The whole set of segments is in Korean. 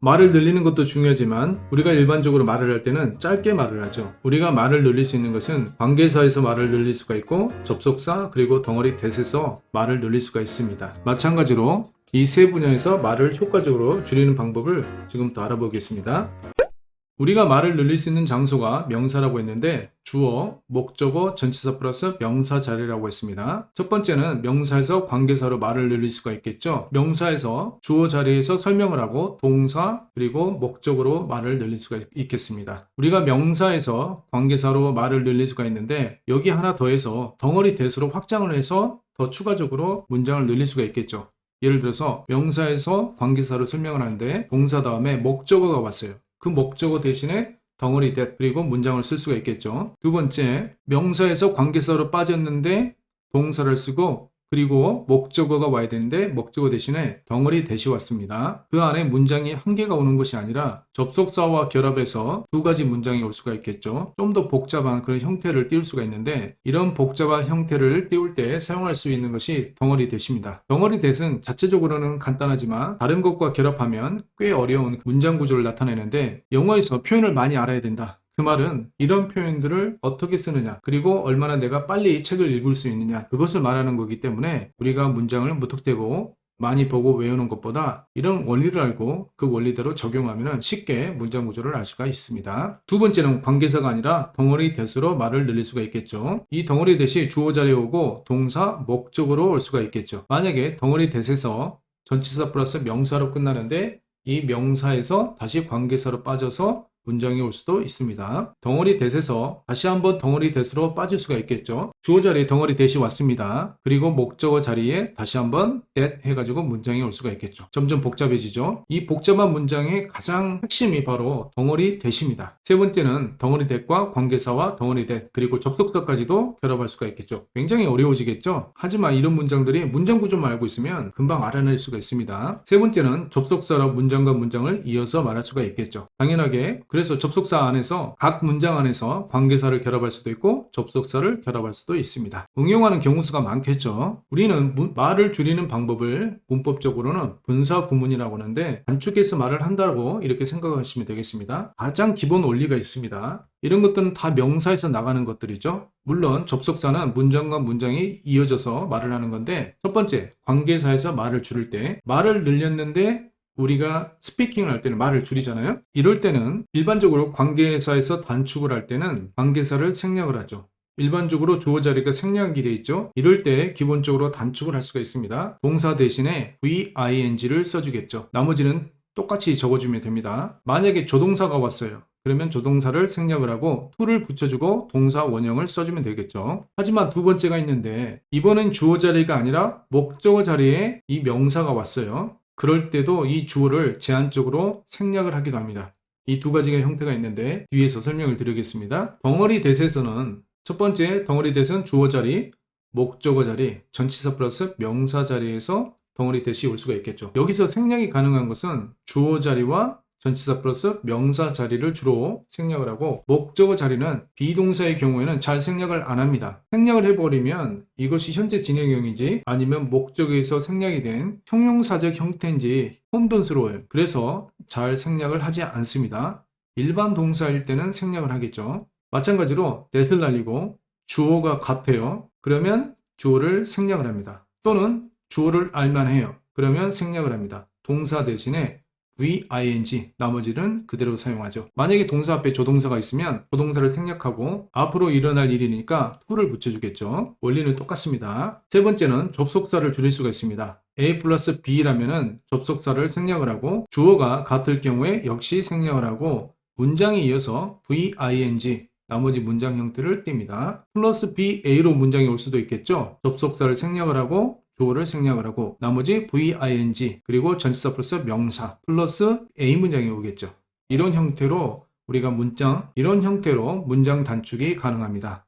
말을 늘리는 것도 중요하지만 우리가 일반적으로 말을 할 때는 짧게 말을 하죠. 우리가 말을 늘릴 수 있는 것은 관계사에서 말을 늘릴 수가 있고 접속사 그리고 덩어리 대에서 말을 늘릴 수가 있습니다. 마찬가지로 이 세 분야에서 말을 효과적으로 줄이는 방법을 지금부터 알아보겠습니다. 우리가 말을 늘릴 수 있는 장소가 명사라고 했는데 주어, 목적어, 전치사 플러스 명사 자리라고 했습니다. 첫 번째는 명사에서 관계사로 말을 늘릴 수가 있겠죠. 명사에서 주어 자리에서 설명을 하고 동사 그리고 목적으로 말을 늘릴 수가 있- 있겠습니다. 우리가 명사에서 관계사로 말을 늘릴 수가 있는데 여기 하나 더해서 덩어리 대수로 확장을 해서 더 추가적으로 문장을 늘릴 수가 있겠죠. 예를 들어서 명사에서 관계사로 설명을 하는데 동사 다음에 목적어가 왔어요. 그 목적어 대신에 덩어리 that 그리고 문장을 쓸 수가 있겠죠. 두 번째, 명사에서 관계사로 빠졌는데 동사를 쓰고 그리고 목적어가 와야 되는데 목적어 대신에 덩어리 대시 왔습니다. 그 안에 문장이 한 개가 오는 것이 아니라 접속사와 결합해서 두 가지 문장이 올 수가 있겠죠. 좀 더 복잡한 그런 형태를 띄울 수가 있는데 이런 복잡한 형태를 띄울 때 사용할 수 있는 것이 덩어리 대시입니다. 덩어리 대는 자체적으로는 간단하지만 다른 것과 결합하면 꽤 어려운 문장 구조를 나타내는데 영어에서 표현을 많이 알아야 된다. 그 말은 이런 표현들을 어떻게 쓰느냐, 그리고 얼마나 내가 빨리 책을 읽을 수 있느냐, 그것을 말하는 거기 때문에 우리가 문장을 무턱대고 많이 보고 외우는 것보다 이런 원리를 알고 그 원리대로 적용하면 쉽게 문장 구조를 알 수가 있습니다. 두 번째는 관계사가 아니라 덩어리 대수로 말을 늘릴 수가 있겠죠. 이 덩어리 대시 주어 자리에 오고 동사, 목적으로 올 수가 있겠죠. 만약에 덩어리 대에서 전치사 플러스 명사로 끝나는데 이 명사에서 다시 관계사로 빠져서 문장이 올 수도 있습니다. 덩어리 대에서 다시 한번 덩어리 대수로 빠질 수가 있겠죠. 주어 자리에 덩어리 대시 왔습니다. 그리고 목적어 자리에 다시 한번 that 해가지고 문장이 올 수가 있겠죠. 점점 복잡해지죠. 이 복잡한 문장의 가장 핵심이 바로 덩어리 대시입니다. 세 번째는 덩어리 대과 관계사와 덩어리 대 그리고 접속사까지도 결합할 수가 있겠죠. 굉장히 어려워지겠죠. 하지만 이런 문장들이 문장 구조만 알고 있으면 금방 알아낼 수가 있습니다. 세 번째는 접속사로 문장과 문장을 이어서 말할 수가 있겠죠. 당연하게 그래서 접속사 안에서 각 문장 안에서 관계사를 결합할 수도 있고 접속사를 결합할 수도 있습니다. 응용하는 경우 수가 많겠죠. 우리는 문- 말을 줄이는 방법을 문법적으로는 분사 구문이라고 하는데 단축해서 말을 한다고 이렇게 생각하시면 되겠습니다. 가장 기본 원리가 있습니다. 이런 것들은 다 명사에서 나가는 것들이죠. 물론 접속사는 문장과 문장이 이어져서 말을 하는 건데 첫 번째 관계사에서 말을 줄일 때 말을 늘렸는데 우리가 스피킹을 할 때는 말을 줄이잖아요. 이럴 때는 일반적으로 관계사에서 단축을 할 때는 관계사를 생략을 하죠. 일반적으로 주어 자리가 생략이 돼 있죠. 이럴 때 기본적으로 단축을 할 수가 있습니다. 동사 대신에 VING를 써주겠죠. 나머지는 똑같이 적어주면 됩니다. 만약에 조동사가 왔어요. 그러면 조동사를 생략을 하고 to를 붙여주고 동사 원형을 써주면 되겠죠. 하지만 두 번째가 있는데 이번엔 주어 자리가 아니라 목적어 자리에 이 명사가 왔어요. 그럴 때도 이 주어를 제한적으로 생략을 하기도 합니다. 이 두 가지가 형태가 있는데 뒤에서 설명을 드리겠습니다. 덩어리 대세에서는 첫 번째 덩어리 대세는 주어 자리, 목적어 자리, 전치사 플러스 명사 자리에서 덩어리 대시 올 수가 있겠죠. 여기서 생략이 가능한 것은 주어 자리와 전치사 플러스 명사 자리를 주로 생략을 하고 목적어 자리는 비동사의 경우에는 잘 생략을 안 합니다. 생략을 해버리면 이것이 현재 진행형인지 아니면 목적에서 생략이 된 형용사적 형태인지 혼돈스러워요. 그래서 잘 생략을 하지 않습니다. 일반 동사일 때는 생략을 하겠죠. 마찬가지로 that을 날리고 주어가 같아요. 그러면 주어를 생략을 합니다. 또는 주어를 알만 해요. 그러면 생략을 합니다. 동사 대신에 VING 나머지는 그대로 사용하죠. 만약에 동사 앞에 조동사가 있으면 조동사를 생략하고 앞으로 일어날 일이니까 to를 붙여주겠죠. 원리는 똑같습니다. 세 번째는 접속사를 줄일 수가 있습니다. A 플러스 B라면은 접속사를 생략을 하고 주어가 같을 경우에 역시 생략을 하고 문장에 이어서 VING 나머지 문장 형태를 띱니다. 플러스 BA로 문장이 올 수도 있겠죠. 접속사를 생략을 하고 주어를 생략을 하고 나머지 VING 그리고 전치사 플러스 명사 플러스 A 문장이 오겠죠. 이런 형태로 우리가 문장 이런 형태로 문장 단축이 가능합니다.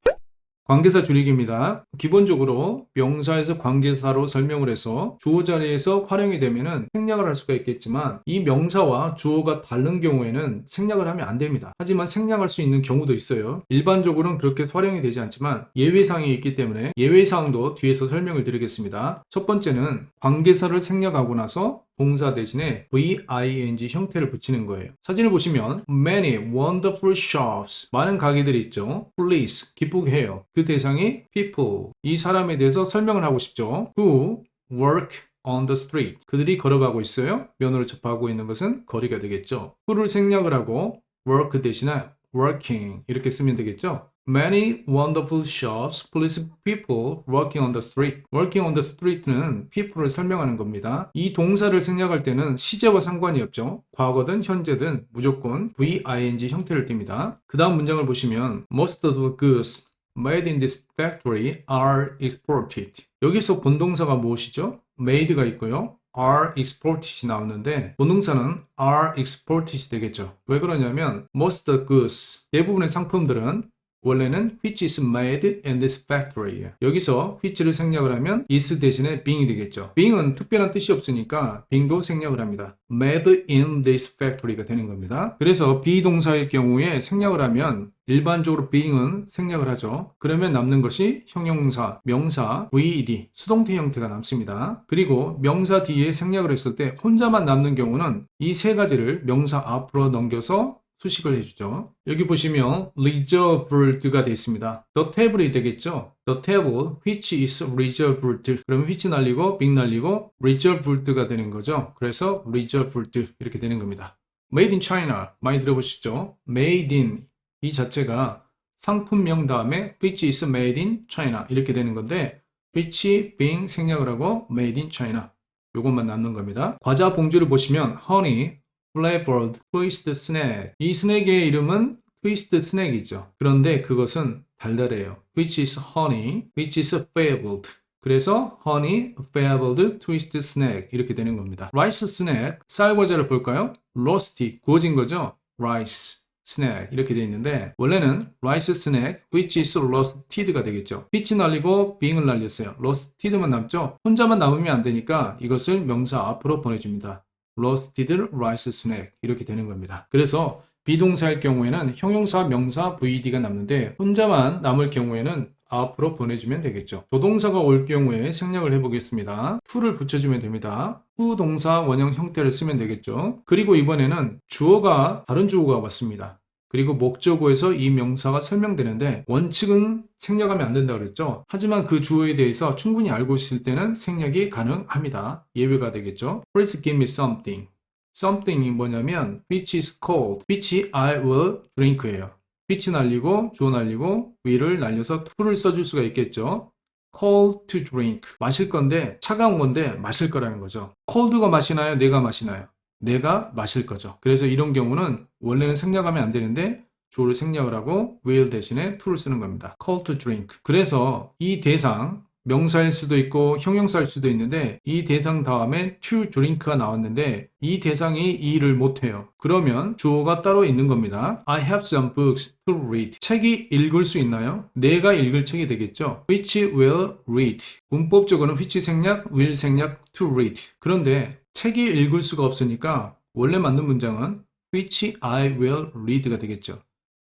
관계사 줄이기입니다. 기본적으로 명사에서 관계사로 설명을 해서 주어 자리에서 활용이 되면은 생략을 할 수가 있겠지만 이 명사와 주어가 다른 경우에는 생략을 하면 안 됩니다. 하지만 생략할 수 있는 경우도 있어요. 일반적으로는 그렇게 활용이 되지 않지만 예외사항이 있기 때문에 예외사항도 뒤에서 설명을 드리겠습니다. 첫 번째는 관계사를 생략하고 나서 동사 대신에 VING 형태를 붙이는 거예요. 사진을 보시면 many wonderful shops 많은 가게들이 있죠. Please 기쁘게 해요. 그 대상이 people 이 사람에 대해서 설명을 하고 싶죠. Who work on the street 그들이 걸어가고 있어요. 면으로 접하고 있는 것은 거리가 되겠죠. who를 생략을 하고 work 대신에 working 이렇게 쓰면 되겠죠. Many wonderful shops please people working on the street. working on the street는 people을 설명하는 겁니다. 이 동사를 생략할 때는 시제와 상관이 없죠. 과거든 현재든 무조건 VING 형태를 띱니다. 그 다음 문장을 보시면 Most of the goods made in this factory are exported. 여기서 본동사가 무엇이죠? made가 있고요. are exported이 나오는데 본동사는 are exported 되겠죠. 왜 그러냐면 most of the goods 대부분의 상품들은 원래는 which is made in this factory. 여기서 which를 생략을 하면 is 대신에 being이 되겠죠. being은 특별한 뜻이 없으니까 being도 생략을 합니다. made in this factory가 되는 겁니다. 그래서 비동사일 경우에 생략을 하면 일반적으로 being은 생략을 하죠. 그러면 남는 것이 형용사, 명사, VED, 수동태 형태가 남습니다. 그리고 명사 뒤에 생략을 했을 때 혼자만 남는 경우는 이 세 가지를 명사 앞으로 넘겨서 수식을 해주죠. 여기 보시면 reserved가 되어 있습니다. the table이 되겠죠. the table which is reserved 그러면 which 날리고 being 날리고 reserved가 되는 거죠. 그래서 reserved 이렇게 되는 겁니다. made in China 많이 들어보시죠? made in 이 자체가 상품명 다음에 which is made in China 이렇게 되는 건데 which being 생략을 하고 made in China 요것만 남는 겁니다. 과자 봉지를 보시면 honey flavored twist snack. 이 스낵의 이름은 트위스트 스낵이죠. 그런데 그것은 달달해요. which is honey, which is flavored. 그래서 honey flavored twist snack 이렇게 되는 겁니다. rice snack 쌀 과자를 볼까요? roasty 구워진 거죠. rice snack 이렇게 되어 있는데 원래는 rice snack which is roasted가 되겠죠. which 날리고 being을 날렸어요. roasted만 남죠. 혼자만 남으면 안 되니까 이것을 명사 앞으로 보내줍니다. Roasted rice snack 이렇게 되는 겁니다. 그래서 비동사일 경우에는 형용사, 명사, VD가 남는데 혼자만 남을 경우에는 앞으로 보내주면 되겠죠. 조동사가 올 경우에 생략을 해보겠습니다. to를 붙여주면 됩니다. 후 동사 원형 형태를 쓰면 되겠죠. 그리고 이번에는 주어가 다른 주어가 왔습니다. 그리고 목적어에서 이 명사가 설명되는데 원칙은 생략하면 안 된다고 그랬죠. 하지만 그 주어에 대해서 충분히 알고 있을 때는 생략이 가능합니다. 예외가 되겠죠. Please give me something. something이 뭐냐면 which is cold, which I will drink예요. which 날리고 주어 날리고 will을 날려서 to를 써줄 수가 있겠죠. cold to drink 마실 건데 차가운 건데 마실 거라는 거죠. cold가 마시나요? 내가 마시나요? 내가 마실 거죠. 그래서 이런 경우는 원래는 생략하면 안 되는데 주어를 생략을 하고 will 대신에 to를 쓰는 겁니다. call to drink. 그래서 이 대상 명사일 수도 있고 형용사일 수도 있는데 이 대상 다음에 to drink가 나왔는데 이 대상이 이 일을 못해요. 그러면 주어가 따로 있는 겁니다. I have some books to read. 책이 읽을 수 있나요? 내가 읽을 책이 되겠죠. Which will read. 문법적으로는 which 생략, will 생략, to read. 그런데 책이 읽을 수가 없으니까 원래 맞는 문장은 which I will read가 되겠죠.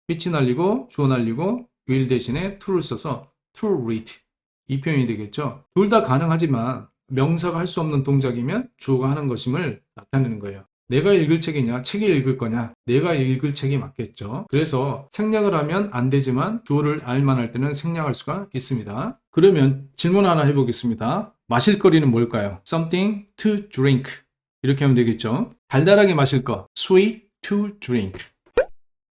which 날리고 주어 날리고 will 대신에 to를 써서 to read 이 표현이 되겠죠. 둘 다 가능하지만 명사가 할 수 없는 동작이면 주어가 하는 것임을 나타내는 거예요. 내가 읽을 책이냐, 책이 읽을 거냐, 내가 읽을 책이 맞겠죠. 그래서 생략을 하면 안 되지만 주어를 알만 할 때는 생략할 수가 있습니다. 그러면 질문 하나 해보겠습니다. 마실 거리는 뭘까요? Something to drink. 이렇게 하면 되겠죠. 달달하게 마실 거. Sweet to drink.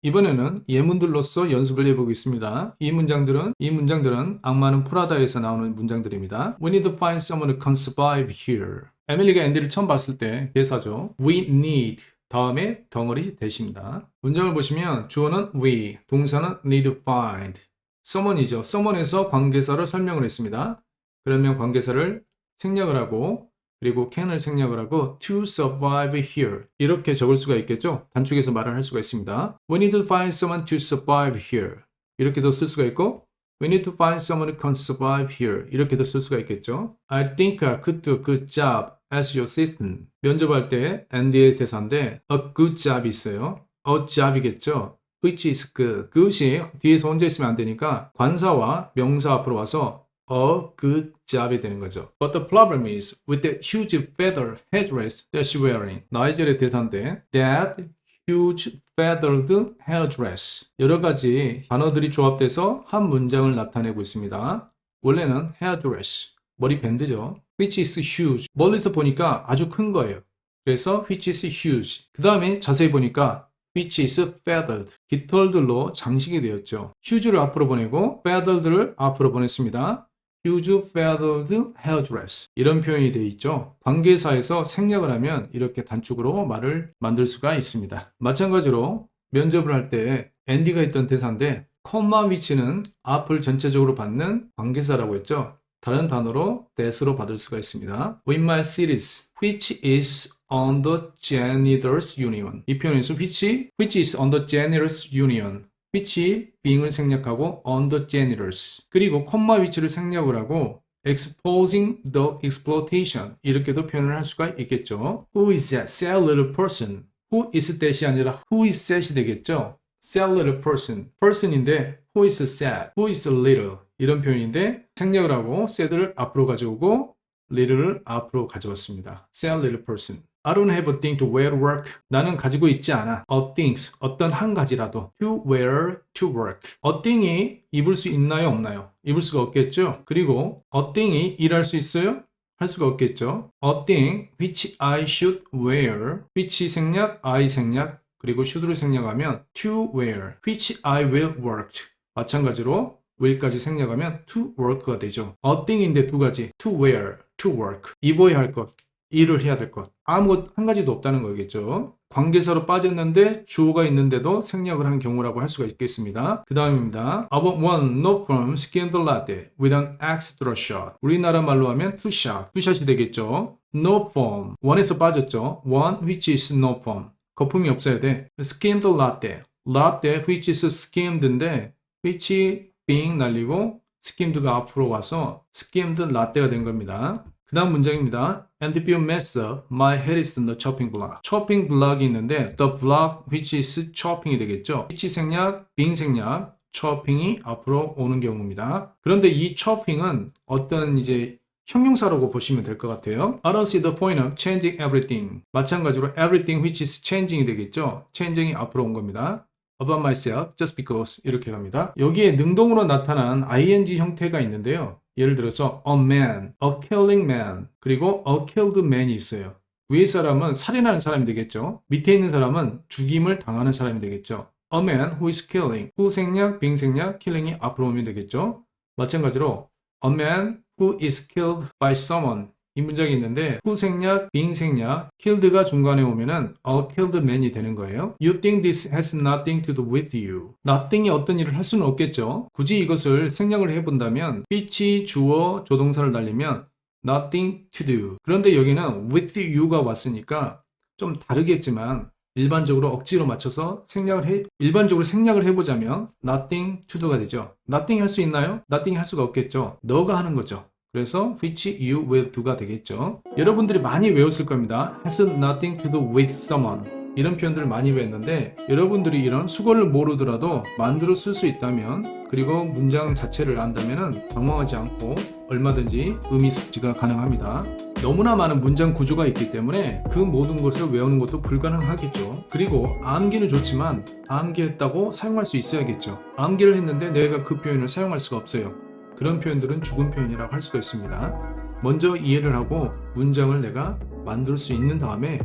이번에는 예문들로서 연습을 해보겠습니다. 이 문장들은 이 문장들은 악마는 프라다에서 나오는 문장들입니다. We need to find someone who can survive here. 에밀리가 앤디를 처음 봤을 때 대사죠. We need 다음에 덩어리 대시입니다. 문장을 보시면 주어는 we, 동사는 need to find. someone이죠. someone에서 관계사를 설명을 했습니다. 그러면 관계사를 생략을 하고 그리고 can을 생략을 하고 to survive here 이렇게 적을 수가 있겠죠. 단축해서 말을 할 수가 있습니다. We need to find someone to survive here 이렇게도 쓸 수가 있고 We need to find someone who can survive here 이렇게도 쓸 수가 있겠죠. I think I could do a good job as your assistant. 면접할 때 Andy의 대사인데 a good job이 있어요. a job이겠죠. which is good. 그것이 뒤에서 혼자 있으면 안 되니까 관사와 명사 앞으로 와서 a good job이 되는 거죠. But the problem is with that huge feather headdress that she's wearing. 나이젤의 대사인데 that huge feathered headdress. 여러 가지 단어들이 조합돼서 한 문장을 나타내고 있습니다. 원래는 headdress, 머리 밴드죠. which is huge. 멀리서 보니까 아주 큰 거예요. 그래서 which is huge. 그 다음에 자세히 보니까 which is feathered. 깃털들로 장식이 되었죠. huge를 앞으로 보내고 feathered를 앞으로 보냈습니다. Huge feathered hairdress. 이런 표현이 되어 있죠. 관계사에서 생략을 하면 이렇게 단축으로 말을 만들 수가 있습니다. 마찬가지로 면접을 할 때 앤디가 있던 대사인데 콤마 위치는 앞을 전체적으로 받는 관계사라고 했죠. 다른 단어로 that으로 받을 수가 있습니다. With my series, which is on the janitors union. 이 표현에서 which, which is on the janitors union. Which being을 생략하고 on the janitors. 그리고 콤마 위치를 생략을 하고 exposing the exploitation 이렇게도 표현을 할 수가 있겠죠. Who is that sad little person? Who is that이 아니라 who is that이 되겠죠. sad little person. person인데 who is sad? Who is little? 이런 표현인데 생략을 하고 sad를 앞으로 가져오고 little를 앞으로 가져왔습니다. sad little person. I don't have a thing to wear work. 나는 가지고 있지 않아. A things, 어떤 한 가지라도. To wear to work. A thing이 입을 수 있나요, 없나요? 입을 수가 없겠죠. 그리고 a thing이 일할 수 있어요? 할 수가 없겠죠. A thing which I should wear. which 생략, I 생략, 그리고 should를 생략하면 to wear. which I will work. 마찬가지로 will까지 생략하면 to work가 되죠. A thing인데 두 가지. to wear, to work. 입어야 할 것. 일을 해야 될 것. 아무 한 가지도 없다는 거겠죠. 관계사로 빠졌는데 주어가 있는데도 생략을 한 경우라고 할 수가 있겠습니다. 그 다음입니다. I want one no firm skimmed latte with an extra shot. 우리나라 말로 하면 two shot. two shot이 되겠죠. No foam. one에서 빠졌죠. one which is no foam. 거품이 없어야 돼. skimmed latte. latte which is skimmed인데 which being 날리고 skimed가 앞으로 와서 skimmed latte가 된 겁니다. 그 다음 문장입니다. And if you mess up, my head is in the chopping block. chopping block이 있는데 the block which is chopping이 되겠죠. which 생략, being 생략, chopping이 앞으로 오는 경우입니다. 그런데 이 chopping은 어떤 이제 형용사라고 보시면 될 것 같아요. I don't see the point of changing everything. 마찬가지로 everything which is changing이 되겠죠. changing이 앞으로 온 겁니다. about myself just because 이렇게 갑니다. 여기에 능동으로 나타난 ing 형태가 있는데요. 예를 들어서 a man, a killing man, 그리고 a killed man이 있어요. 위의 사람은 살인하는 사람이 되겠죠. 밑에 있는 사람은 죽임을 당하는 사람이 되겠죠. A man who is killing, who 생략, being 생략, killing이 앞으로 오면 되겠죠. 마찬가지로 a man who is killed by someone 이 문장이 있는데 who 생략, being 생략, killed가 중간에 오면은 a killed man이 되는 거예요. You think this has nothing to do with you. nothing이 어떤 일을 할 수는 없겠죠. 굳이 이것을 생략을 해본다면 which 주어 조동사를 날리면 nothing to do. 그런데 여기는 with you가 왔으니까 좀 다르겠지만 일반적으로 억지로 맞춰서 생략을 해 일반적으로 생략을 해보자면 nothing to do가 되죠. nothing 할 수 있나요? nothing 할 수가 없겠죠. 너가 하는 거죠. 그래서 which you will do가 되겠죠. 여러분들이 많이 외웠을 겁니다. has nothing to do with someone. 이런 표현들을 많이 외웠는데 여러분들이 이런 수거를 모르더라도 만들어 쓸 수 있다면 그리고 문장 자체를 안다면 당황하지 않고 얼마든지 의미 숙지가 가능합니다. 너무나 많은 문장 구조가 있기 때문에 그 모든 것을 외우는 것도 불가능하겠죠. 그리고 암기는 좋지만 암기했다고 사용할 수 있어야겠죠. 암기를 했는데 내가 그 표현을 사용할 수가 없어요. 그런 표현들은 죽은 표현이라고 할 수가 있습니다. 먼저 이해를 하고 문장을 내가 만들 수 있는 다음에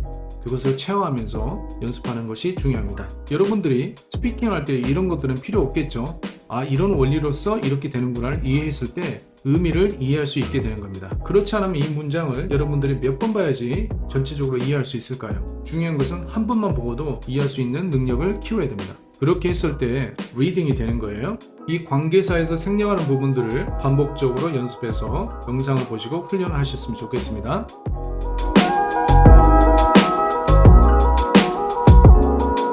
그것을 체화하면서 연습하는 것이 중요합니다. 여러분들이 스피킹 할 때 이런 것들은 필요 없겠죠. 아, 이런 원리로서 이렇게 되는구나를 이해했을 때 의미를 이해할 수 있게 되는 겁니다. 그렇지 않으면 이 문장을 여러분들이 몇 번 봐야지 전체적으로 이해할 수 있을까요? 중요한 것은 한 번만 보고도 이해할 수 있는 능력을 키워야 됩니다. 그렇게 했을 때 리딩이 되는 거예요. 이 관계사에서 생략하는 부분들을 반복적으로 연습해서 영상을 보시고 훈련하셨으면 좋겠습니다.